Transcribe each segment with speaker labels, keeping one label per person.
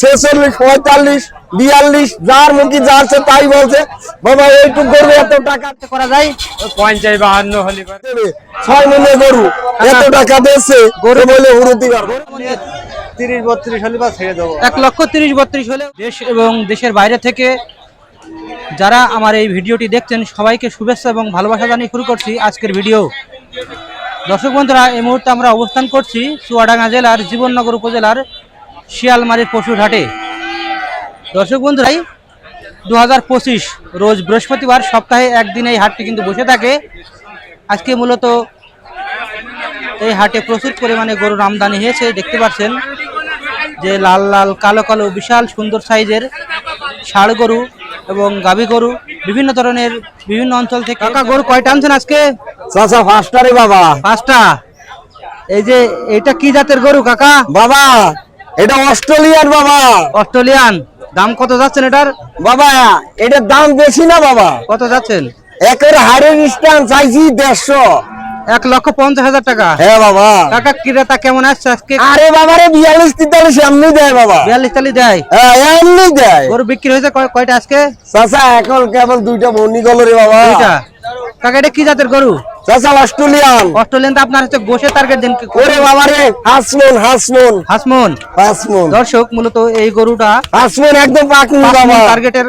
Speaker 1: ছেচল্লিশ পঁয়তাল্লিশ বিয়াল্লিশ যার মুখী সে তাই বলছে। বাবা এইটুক গরু এত টাকা
Speaker 2: করা যায়?
Speaker 3: পঞ্চাশ বাহান্ন হলে
Speaker 1: ছয় মনে গরু। এত টাকা দিয়েছে গরু বলে করব
Speaker 3: তিরিশ বত্রিশ হলে বা ছেড়ে দেবো।
Speaker 2: এক লক্ষ তিরিশ বত্রিশ হলে দেশ এবং দেশের বাইরে থেকে যারা আমার এই ভিডিওটি দেখছেন সবাইকে শুভেচ্ছা এবং ভালোবাসা জানিয়ে শুরু করছি আজকের ভিডিও। দর্শক বন্ধুরা এই মুহূর্তে আমরা অবস্থান করছি চুয়াডাঙ্গা জেলার জীবননগর উপজেলার শিয়ালমারির পশুর হাটে দর্শক বন্ধুরাই দু হাজার পঁচিশ রোজ বৃহস্পতিবার সপ্তাহে একদিন এই হাটটি কিন্তু বসে থাকে। আজকে মূলত এই হাটে প্রচুর পরিমাণে গরুর আমদানি হয়েছে। দেখতে পাচ্ছেন যে লাল লাল কালো কালো বিশাল সুন্দর সাইজের ষাড় গরু এবং গাভী গরু বিভিন্ন ধরনের বিভিন্ন অঞ্চল থেকে কাকা গরু কয়টা আনছেন আজকে?
Speaker 1: চাচা ফাস্টারে বাবা।
Speaker 2: পাঁচটা? এই যে এটা কি জাতের গরু কাকা?
Speaker 1: বাবা এটা অস্ট্রেলিয়ার বাবা।
Speaker 2: অস্ট্রেলিয়ান। দাম কত যাচ্ছেন এটার?
Speaker 1: বাবা এটার দাম বেশি না বাবা।
Speaker 2: কত যাচ্ছেন?
Speaker 1: একের হাড়ের স্ট্যান্ড চাইছি দেড়শো।
Speaker 2: এক লক্ষ পঞ্চাশ হাজার টাকা।
Speaker 1: হ্যাঁ বাবা।
Speaker 2: কাকা ক্রেতা কেমন আসছে আজকে?
Speaker 1: আরে বাবা রে বিয়াল্লিশ তেতাল্লিশ এমনি দেয় বাবা।
Speaker 2: বিয়াল্লিশ তালি দেয়?
Speaker 1: হ্যাঁ এমনি দেয়।
Speaker 2: গরু বিক্রি হয়েছে কয়- কয়টা আজকে?
Speaker 1: চাচা এখন কেবল দুইটা বন্দি গেল রে বাবা।
Speaker 2: কাকা এটা কি জাতের গরু?
Speaker 1: চাচা অস্ট্রেলিয়ান।
Speaker 2: অস্ট্রেলিয়ান তো আপনার হচ্ছে গোসের টার্গেট দিন
Speaker 1: ওরে বাবা রে হাসমন হাসমন।
Speaker 2: হাসমন?
Speaker 1: হাসমন।
Speaker 2: দর্শক মূলত এই গরুটা
Speaker 1: হাসমন একদম পাকনি বাবা।
Speaker 2: টার্গেটের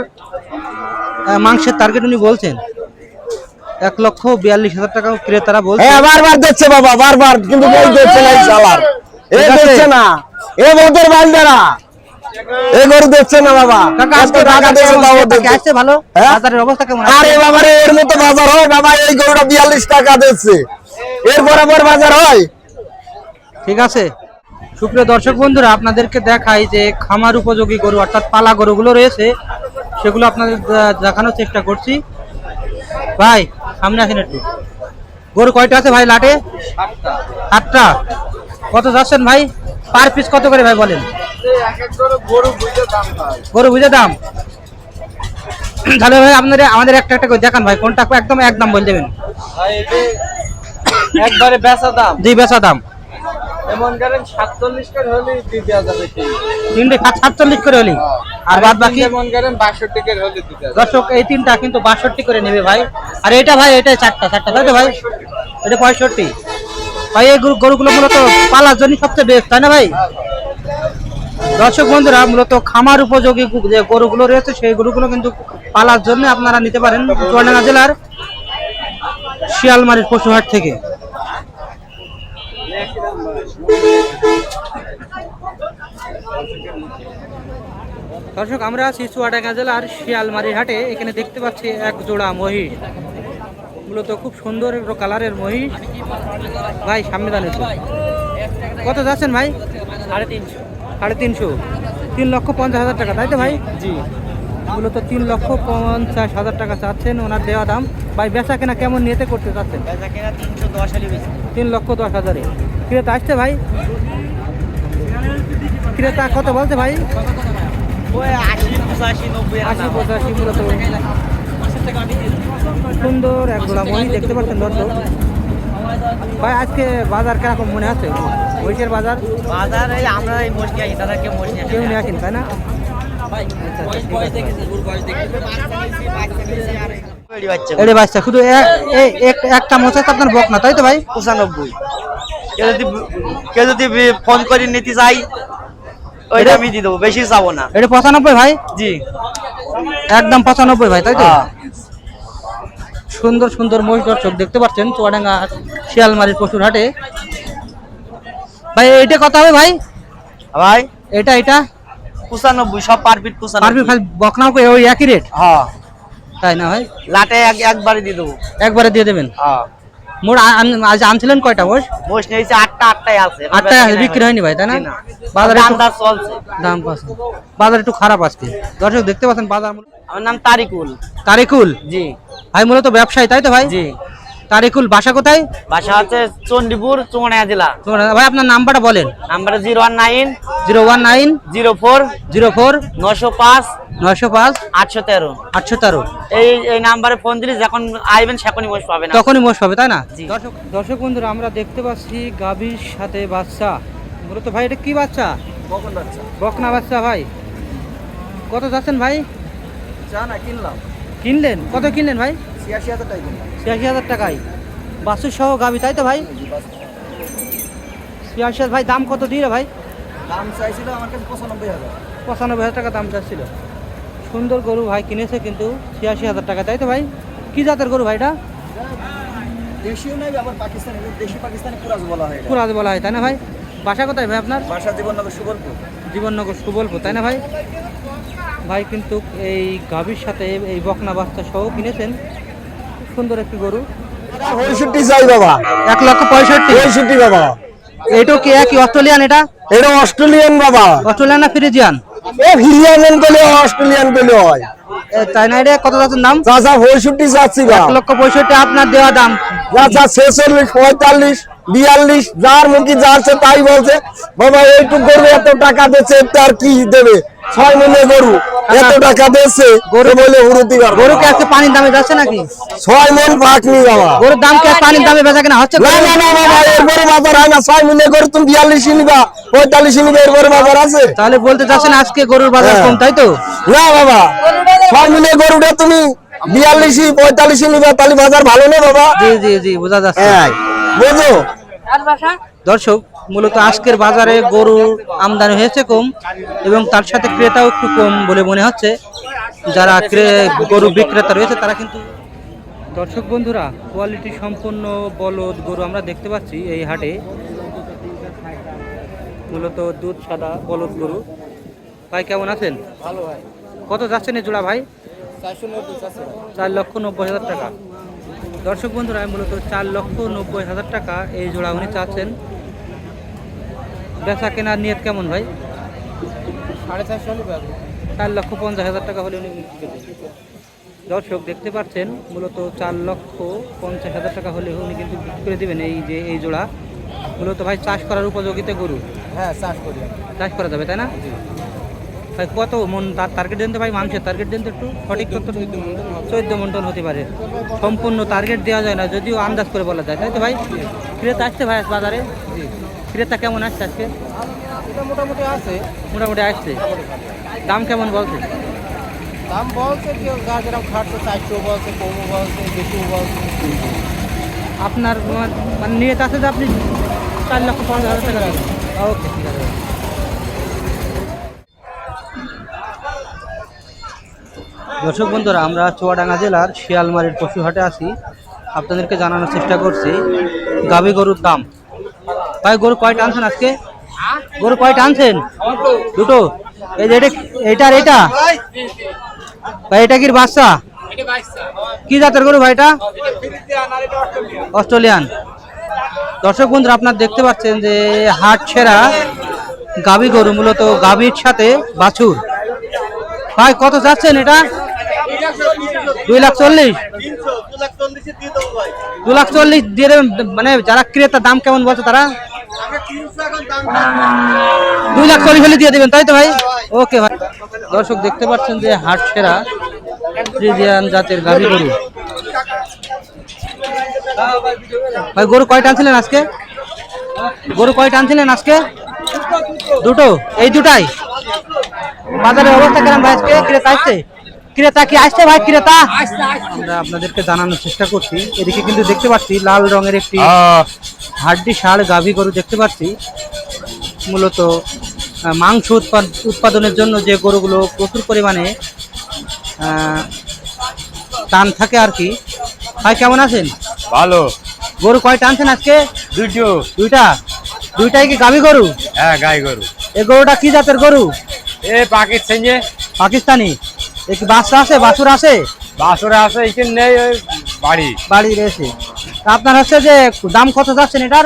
Speaker 2: মাংসের টার্গেট উনি বলছেন। এক লক্ষ বিয়াল্লিশ হাজার টাকা ক্রেতারা বলছে
Speaker 1: হ্যাঁ বারবার দিচ্ছে বাবা বারবার কিন্তু বই দিচ্ছে না এই শালার এ দিচ্ছে না। এ মোদের বালদারা এ গরু দিচ্ছে না বাবা।
Speaker 2: আসছে ভালো?
Speaker 1: হ্যাঁ?
Speaker 2: বাজারের অবস্থা কেমন
Speaker 1: আরে বাবা রে এর মতো বাজার হয়? বাবা এই গরুটা বিয়াল্লিশ টাকা দিচ্ছে। এর বরাবর বাজার হয়?
Speaker 2: ঠিক আছে। সুপ্রিয় দর্শক বন্ধুরা আপনাদেরকে দেখাই যে খামার উপযোগী গরু অর্থাৎ পালা গরুগুলো রয়েছে সেগুলো আপনাদের দেখানোর চেষ্টা করছি। ভাই সামনে আসেন একটু। গরু কয়টা আছে ভাই লাটে? সাতটা কত যাচ্ছেন ভাই? পার পিস কত করে ভাই বলেন? গরু বুঝে দাম তাহলে ভাই আপনাদের আমাদের একটা একটা করে দেখান ভাই কোনটা একদম একদম বলে দেবেন।
Speaker 3: একবারে বেচা দাম।
Speaker 2: জি বেচা দাম।
Speaker 3: এমন করেন সাতচল্লিশ করে হলে দিয়ে যাবে
Speaker 2: তিনটে সাত সাতচল্লিশ করে হলি আর বাদ বাকি
Speaker 3: এমন করেন বাষট্টি করে হলে দিতে
Speaker 2: দর্শক এই তিনটা কিন্তু বাষট্টি করে নেবে ভাই। আর এটা ভাই এটা চারটা চারটা। তাই তো ভাই? এটা পঁয়ষট্টি। ভাই এই গরু- গরুগুলো মূলত পালার জন্য সবচেয়ে বেস্ট তাই না ভাই। দর্শক বন্ধুরা, মূলত খামার উপযোগী যে গরুগুলো রয়েছে, সেই গরুগুলো কিন্তু পালার জন্য আপনারা নিতে পারেন চুয়াডাঙ্গা জেলার শিয়ালমারির পশুহাট থেকে। দর্শক, আমরা আছি চুয়াডাঙ্গা জেলার শিয়ালমারির হাটে। এখানে দেখতে পাচ্ছি এক জোড়া মহিষ। মূলত খুব সুন্দর কালারের মহিষ। ভাই, সামনে দাঁড়িয়ে কত যাচ্ছেন ভাই? সাড়ে তিনশো। সাড়ে তিনশো। তিন লক্ষ পঞ্চাশ হাজার টাকা তাই তো ভাই? জি। মূলত তিন লক্ষ পঞ্চাশ হাজার টাকা চাচ্ছেন ওনার দেওয়া দাম। ভাই বেচা কেনা কেমন নিয়েতে করতে চাচ্ছেন? তিন লক্ষ দশ হাজারে। ক্রেতা আসছে ভাই? ক্রেতা কত বলছে ভাই? আশি পঁচাশি মূলত। সুন্দর এক দেখতে পাচ্ছেন দর্শক। ভাই আজকে বাজার কেরকম মনে আছে? মহিষের বাজার?
Speaker 4: বাজার এই আমরা এই মোষ নিয়ে আসি দাদা কেউ মোষ নিয়ে
Speaker 2: কেউ নিয়ে আসেন তাই না? আচ্ছা, আচ্ছা,
Speaker 4: বাচ্চা।
Speaker 2: শুধু একটা আপনার বক না তাই তো ভাই?
Speaker 4: পঁচানব্বই। কেউ যদি কেউ যদি ফোন করে নিতে চাই ওইটা আমি দিয়ে দেবো বেশি চাবো না।
Speaker 2: এটা পঁচানব্বই ভাই?
Speaker 4: জি।
Speaker 2: একদম পঁচানব্বই ভাই তাই তো?
Speaker 4: হ্যাঁ।
Speaker 2: সুন্দর সুন্দর মহিষ দর্শক দেখতে পাচ্ছেন চুয়াডাঙ্গা শিয়ালমারির পশুর হাটে। ভাই এটা কত হবে ভাই?
Speaker 4: ভাই।
Speaker 2: এটা এটা?
Speaker 4: পঁচানব্বই সব পার পিট
Speaker 2: পারবি
Speaker 4: পঁচানব্বই
Speaker 2: ভাই বকনাও কই ওই একই রেট
Speaker 4: হ্যাঁ।
Speaker 2: তাই না ভাই?
Speaker 4: লাটে এক একবারে দিয়ে দেবো।
Speaker 2: একবারে দিয়ে দেবেন?
Speaker 4: হ্যাঁ।
Speaker 2: আন- আজ আনছিলেন কয়টা মোষ
Speaker 4: মোষ নিয়েছে আটটা আটটাই আছে। এখন
Speaker 2: আটটা বিক্রি হয়নি ভাই তাই না। বাজারে
Speaker 4: আন্দাজ চলছে।
Speaker 2: দাম পাচ্ছে বাজার একটু খারাপ আজকে। দর্শক দেখতে পাচ্ছেন বাজার
Speaker 4: আমার নাম তারিকুল।
Speaker 2: তারিকুল?
Speaker 4: জি।
Speaker 2: ভাই মূলত ব্যবসায়ী তাই তো ভাই?
Speaker 4: জি।
Speaker 2: তারিকুল বাসা কোথায়?
Speaker 4: বাসা হচ্ছে চণ্ডীপুর চুমনিয়া জেলা।
Speaker 2: ভাই আপনার নাম্বারটা বলেন।
Speaker 4: Number zero one nine
Speaker 2: zero one nine
Speaker 4: zero four
Speaker 2: zero four
Speaker 4: নশো পাঁচ
Speaker 2: নয়শো পাঁচ
Speaker 4: আটশো তেরো।
Speaker 2: আটশো তেরো।
Speaker 4: এই এই নাম্বারে ফোন দিলে যখন আইবেন সেখনই মোষ পাবেন
Speaker 2: তখনই মোষ পাবে তাই না। দর্শক দর্শক বন্ধুরা আমরা দেখতে পাচ্ছি গাভীর সাথে বাচ্চা। মূলত ভাই এটা কি বাচ্চা? বকনা বাচ্চা। ভাই। কত যাচ্ছেন ভাই?
Speaker 3: কিনলাম।
Speaker 2: কিনলেন? কত কিনলেন ভাই?
Speaker 3: ছিয়াশি হাজার টাকা
Speaker 2: ছিয়াশি হাজার টাকায়। বাসুর সহ গাবি তাই তো ভাই? ছিয়াশি ভাই দাম কত দিলে ভাই?
Speaker 3: দাম চাইছিল আমার কাছে পঁচানব্বই হাজার।
Speaker 2: পঁচানব্বই হাজার টাকা দাম চাচ্ছিল। সুন্দর গরু ভাই কিনেছে কিন্তু ছিয়াশি হাজার টাকা তাই তো ভাই? কি জাতের গরু ভাইটা
Speaker 3: আবার পাকিস্তানি দেশি পাকিস্তানি বলা হয় এটা।
Speaker 2: বলা হয় তাই না ভাই? বাসা কোথায় ভাই আপনার?
Speaker 3: বাসা জীবননগর সুবলপুর
Speaker 2: জীবননগর সুবলপুর তাই না ভাই? ভাই কিন্তু এই গাভীর সাথে এই বকনা বাচ্চা সহ কিনেছেন। সুন্দর একটি গরু।
Speaker 1: পঁয়ষট্টি চাই বাবা।
Speaker 2: এক লক্ষ পঁয়ষট্টি।
Speaker 1: পঁয়ষট্টি বাবা।
Speaker 2: এইটাও কি একই অস্ট্রেলিয়ান এটা?
Speaker 1: এটা অস্ট্রেলিয়ান বাবা।
Speaker 2: অস্ট্রেলিয়ান না ফ্রিজিয়ান?
Speaker 1: এ অস্ট্রেলিয়ান হয়।
Speaker 2: তাই না এটা? কত যাচ্ছেন দাম
Speaker 1: চাচা পঁয়ষট্টি চাচ্ছি গা
Speaker 2: এক লক্ষ পঁয়ষট্টি আপনার দেওয়া দাম।
Speaker 1: চাচা ছেচল্লিশ পঁয়তাল্লিশ বিয়াল্লিশ যার মুখি যাচ্ছে তাই বলছে বাবা এইটুক গরু এত টাকা দিচ্ছে তার কি দেবে? ছয় মনে গরু। এত টাকা দিচ্ছে গরু বলে হুরুতি
Speaker 2: গরু
Speaker 1: গরু
Speaker 2: কি আজকে পানির দামে যাচ্ছে নাকি?
Speaker 1: ছয় মন ফাঁকনি বাবা।
Speaker 2: গরুর দাম কি আর পানির দামে বেচা কেনা? হচ্ছে
Speaker 1: না না না বাবা এর গরু বাজার হয় না। ছয় মিলে গরু তুমি বিয়াল্লিশ নিবা পঁয়তাল্লিশ নিবা এর গরু বাজার আছে।
Speaker 2: তাহলে বলতে চাচ্ছেন আজকে গরুর বাজার। কম তাই তো?
Speaker 1: না বাবা। ছয় মিলে গরুটা তুমি বিয়াল্লিশ পঁয়তাল্লিশ নিবা তাহলে বাজার ভালো না বাবা?
Speaker 2: জি জি জি বোঝা যাচ্ছে।
Speaker 1: হ্যাঁ। বোঝো?
Speaker 2: দর্শক মূলত আজকের বাজারে গরুর আমদানি হয়েছে কম এবং তার সাথে ক্রেতাও একটু কম বলে মনে হচ্ছে। যারা ক্রে- গরু বিক্রেতা রয়েছে তারা কিন্তু দর্শক বন্ধুরা কোয়ালিটি সম্পন্ন বলদ গরু আমরা দেখতে পাচ্ছি এই হাটে। মূলত দুধ সাদা বলদ গরু। ভাই কেমন আছেন?
Speaker 3: ভালো ভাই।
Speaker 2: কত যাচ্ছেন এই জোড়া ভাই? চার লক্ষ নব্বই হাজার টাকা। দর্শক বন্ধুরা মূলত চার লক্ষ নব্বই হাজার টাকা এই জোড়া উনি চাচ্ছেন। বেচা কেনার নিয়ত কেমন ভাই?
Speaker 3: সাড়ে চারশো
Speaker 2: চার লক্ষ পঞ্চাশ হাজার টাকা হলে উনি বিক্রি দর্শক দেখতে পাচ্ছেন মূলত চার লক্ষ পঞ্চাশ হাজার টাকা হলে উনি কিন্তু বিক্রি করে দেবেন এই যে এই জোড়া। মূলত ভাই চাষ করার উপযোগিতা গরু?
Speaker 3: হ্যাঁ চাষ করি।
Speaker 2: চাষ করা যাবে তাই না? ভাই কত মন তার টার্গেট দেন তো ভাই মানুষের টার্গেট দেন তো একটু সঠিক তথ্য? চোদ্দ মন্টন হতে পারে। সম্পূর্ণ টার্গেট দেওয়া যায় না যদিও আন্দাজ করে বলা যায় তাই তো ভাই? ক্রেতা আসছে ভাই বাজারে। ক্রেতা কেমন আসছে আজকে?
Speaker 3: এটা মোটামুটি আছে।
Speaker 2: মোটামুটি আসছে। দাম কেমন বলছে?
Speaker 3: দাম বলছে কেউ যা যেরকম খাটছে চারশো বলছে কমও বলছে বেশিও বলছে।
Speaker 2: আপনার মানে নিয়ত আছে যে আপনি চার লক্ষ পঞ্চাশ হাজার টাকা ওকে ঠিক আছে। দর্শক বন্ধুরা আমরা চুয়াডাঙ্গা জেলার শিয়ালমারির পশুহাটে আছি। আপনাদেরকে জানানোর চেষ্টা করছি গাভী গরুর দাম। ভাই গরু কয়টা আনছেন আজকে? গরু কয়টা আনছেন? দুটো। এই যে এটা এইটার এটা ভাই এটা কি বাচ্চা? কি জাতের গরু ভাইটা অস্ট্রেলিয়ান। দর্শক বন্ধুরা আপনারা দেখতে পাচ্ছেন যে হাট ছেঁড়া গাভী গরু মূলত গাভীর সাথে বাছুর। ভাই কত যাচ্ছেন এটা? দুই লাখ চল্লিশ। দু লাখ চল্লিশ দিয়ে দেবেন মানে যারা ক্রেতা দাম কেমন বলছে তারা? দুই লাখ চল্লিশ হলে দিয়ে দেবেন, তাই তো ভাই? ওকে ভাই। দর্শক, দেখতে পাচ্ছেন যে হাট সেরা ফ্রিজিয়ান জাতের গাভী গরু। ভাই, গরু কয়টা আনছিলেন আজকে? গরু কয়টা আনছিলেন আজকে? দুটো। এই দুটাই। বাজারের অবস্থা কেমন ভাই আজকে? ক্রেতা আসছে ক্রেতা কি আসছে ভাই ক্রেতা? আমরা আপনাদেরকে জানানোর চেষ্টা করছি। এদিকে কিন্তু দেখতে পাচ্ছি লাল রঙের একটি হাড্ডি ষাড় গাভী গরু দেখতে পাচ্ছি। মূলত মাংস উৎপাদ উৎপাদনের জন্য যে গরুগুলো প্রচুর পরিমাণে টান থাকে আর কি। ভাই কেমন আছেন?
Speaker 5: ভালো।
Speaker 2: গরু কয় টানছেন আজকে?
Speaker 5: দুটো
Speaker 2: দুইটা? দুইটাই কি গাভী গরু?
Speaker 5: হ্যাঁ গাই গরু।
Speaker 2: এই গরুটা কি জাতের গরু?
Speaker 5: এ পাকিস্তানে।
Speaker 2: পাকিস্তানি। কি বাচ্চা আছে বাছুর আছে
Speaker 5: বাসরে আছে এখানে নেই ওই বাড়ি।
Speaker 2: বাড়ি রয়েছে। আপনার হচ্ছে যে দাম কত যাচ্ছেন এটার?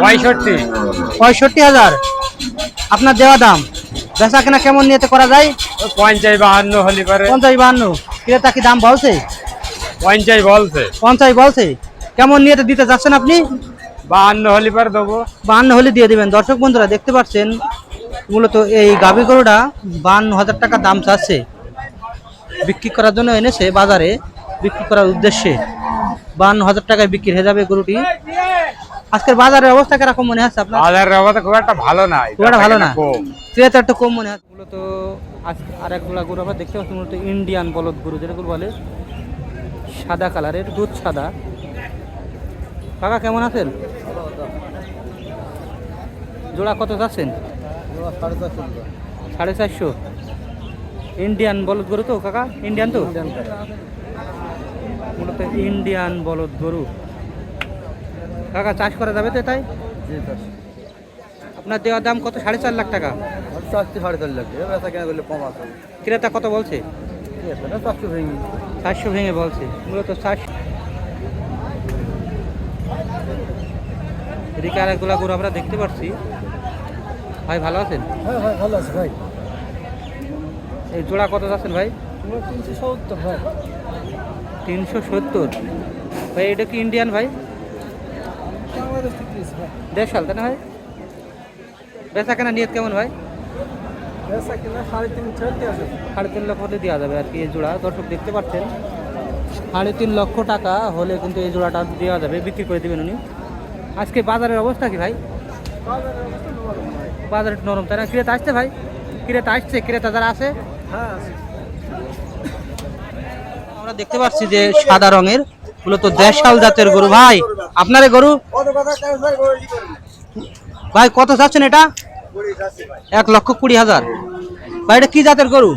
Speaker 5: পঁয়ষট্টি।
Speaker 2: পঁয়ষট্টি হাজার। আপনার দেওয়া দাম? বেচা কেনা কেমন নিয়েতে করা যায়?
Speaker 5: পঞ্চাশ বাহান্ন হলি পারে
Speaker 2: পঞ্চাশ বাহান্ন। ক্রেতা কি দাম বলছে?
Speaker 5: পঞ্চাশ বলছে।
Speaker 2: পঞ্চাশ বলছে। কেমন নিয়েতে দিতে যাচ্ছেন আপনি?
Speaker 5: বাহান্ন হলি পারে দেবো।
Speaker 2: বাহান্ন হলে দিয়ে দিবেন। দর্শক বন্ধুরা দেখতে পাচ্ছেন মূলত এই গাভী গরুটা বাহান্ন হাজার টাকা দাম চাচ্ছে। বিক্রি করার জন্য এনেছে বাজারে। বিক্রি করার উদ্দেশ্যে বাহান্ন হাজার টাকায় বিক্রি হয়ে যাবে গরুটি। আজকের বাজারের অবস্থা কীরকম মনে হচ্ছে আপনার?
Speaker 5: বাজারের অবস্থা খুব একটা ভালো না
Speaker 2: খুব একটা ভালো না।
Speaker 5: কম
Speaker 2: ক্রেতা একটু কম মনে হচ্ছে মূলত আজ আর এক গোলা গরু আমরা দেখতে পাচ্ছি মূলত ইন্ডিয়ান বলদ গরু যেটা গরু বলে সাদা কালারের দুধ সাদা। কাকা কেমন আছেন? জোড়া কত যাচ্ছেন সাড়ে চারশো। ইন্ডিয়ান বলদ গরু তো কাকা? ইন্ডিয়ান তো? মূলত ইন্ডিয়ান বলদ গরু। কাকা চাষ করা যাবে তো তাই আপনার দেওয়ার দাম কত? সাড়ে চার লাখ টাকা।
Speaker 3: চারশো সাড়ে চার লাখ। টাকা বেচা কেনা করলে কম আছে?
Speaker 2: ক্রেতা কত বলছে?
Speaker 3: চারশো ভেঙে।
Speaker 2: চারশো ভেঙে বলছে। মূলত চারশো এদিকে আর একগুলা গরু আমরা দেখতে পাচ্ছি ভাই ভালো আছেন?
Speaker 3: হ্যাঁ ভাই ভালো আছে ভাই।
Speaker 2: এই জোড়া কত যাচ্ছেন ভাই?
Speaker 3: তিনশো সত্তর ভাই।
Speaker 2: তিনশো সত্তর। ভাই এটা কি ইন্ডিয়ান ভাই? দেড়শাল তাই না ভাই? বেচা কেনা নিয়ত কেমন ভাই?
Speaker 3: সাড়ে তিন
Speaker 2: লক্ষ হলে দেওয়া যাবে আর কি এই জোড়া। দর্শক দেখতে পাচ্ছেন সাড়ে তিন লক্ষ টাকা হলে কিন্তু এই জোড়াটা দেওয়া যাবে বিক্রি করে দেবেন উনি। আজকে বাজারের অবস্থা কি ভাই? বাজার নরম তাই না? ক্রেতা আসছে ভাই? ক্রেতা আসছে ক্রেতা যারা আছে আমরা দেখতে পাচ্ছি যে সাদা রঙের মূলত দেশাল জাতের গরু। ভাই, আপনার গরু? ভাই, কত চাচ্ছেন এটা? এক লক্ষ কুড়ি হাজার। ভাই, এটা কি জাতের গরু?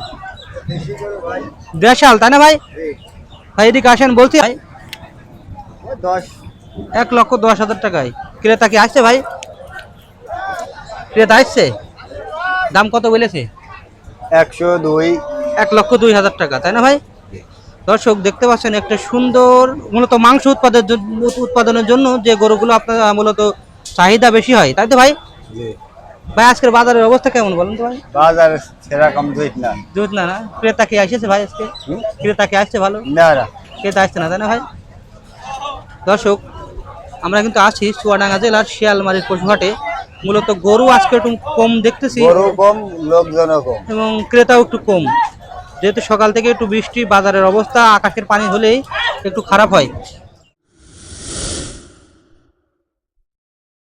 Speaker 2: দেশাল, তাই না ভাই? ভাই, এদিকে আসেন, বলছি ভাই। এক লক্ষ দশ হাজার টাকায়। ক্রেতা কি আসছে ভাই? ক্রেতা আসছে? দাম কত বলেছে?
Speaker 1: একশো দুই।
Speaker 2: এক লক্ষ দুই হাজার টাকা তাই না ভাই? দর্শক দেখতে পাচ্ছেন একটা সুন্দর মূলত মাংস উৎপাদনের জন্য- উৎপাদনের জন্য যে গরুগুলো আপনার মূলত চাহিদা বেশি হয় তাই তো ভাই? ভাই আজকের বাজারের অবস্থা কেমন বলুন তো ভাই?
Speaker 1: বাজার সেরকম দুই না।
Speaker 2: দুধ না না? ক্রেতা কি আসছে ভাই আজকে? ক্রেতা কি আসছে ভালো?
Speaker 1: না না।
Speaker 2: ক্রেতা আসছে না তাই না ভাই? দর্শক আমরা কিন্তু আছি চুয়াডাঙ্গা জেলার শিয়ালমারির পশুহাটে। মূলত গরু আজকে একটু কম দেখতেছি।
Speaker 1: গরু কম লোকজনও কম।
Speaker 2: এবং ক্রেতাও একটু কম। যেহেতু সকাল থেকে একটু বৃষ্টি বাজারের অবস্থা আকাশের পানি হলেই একটু খারাপ হয়।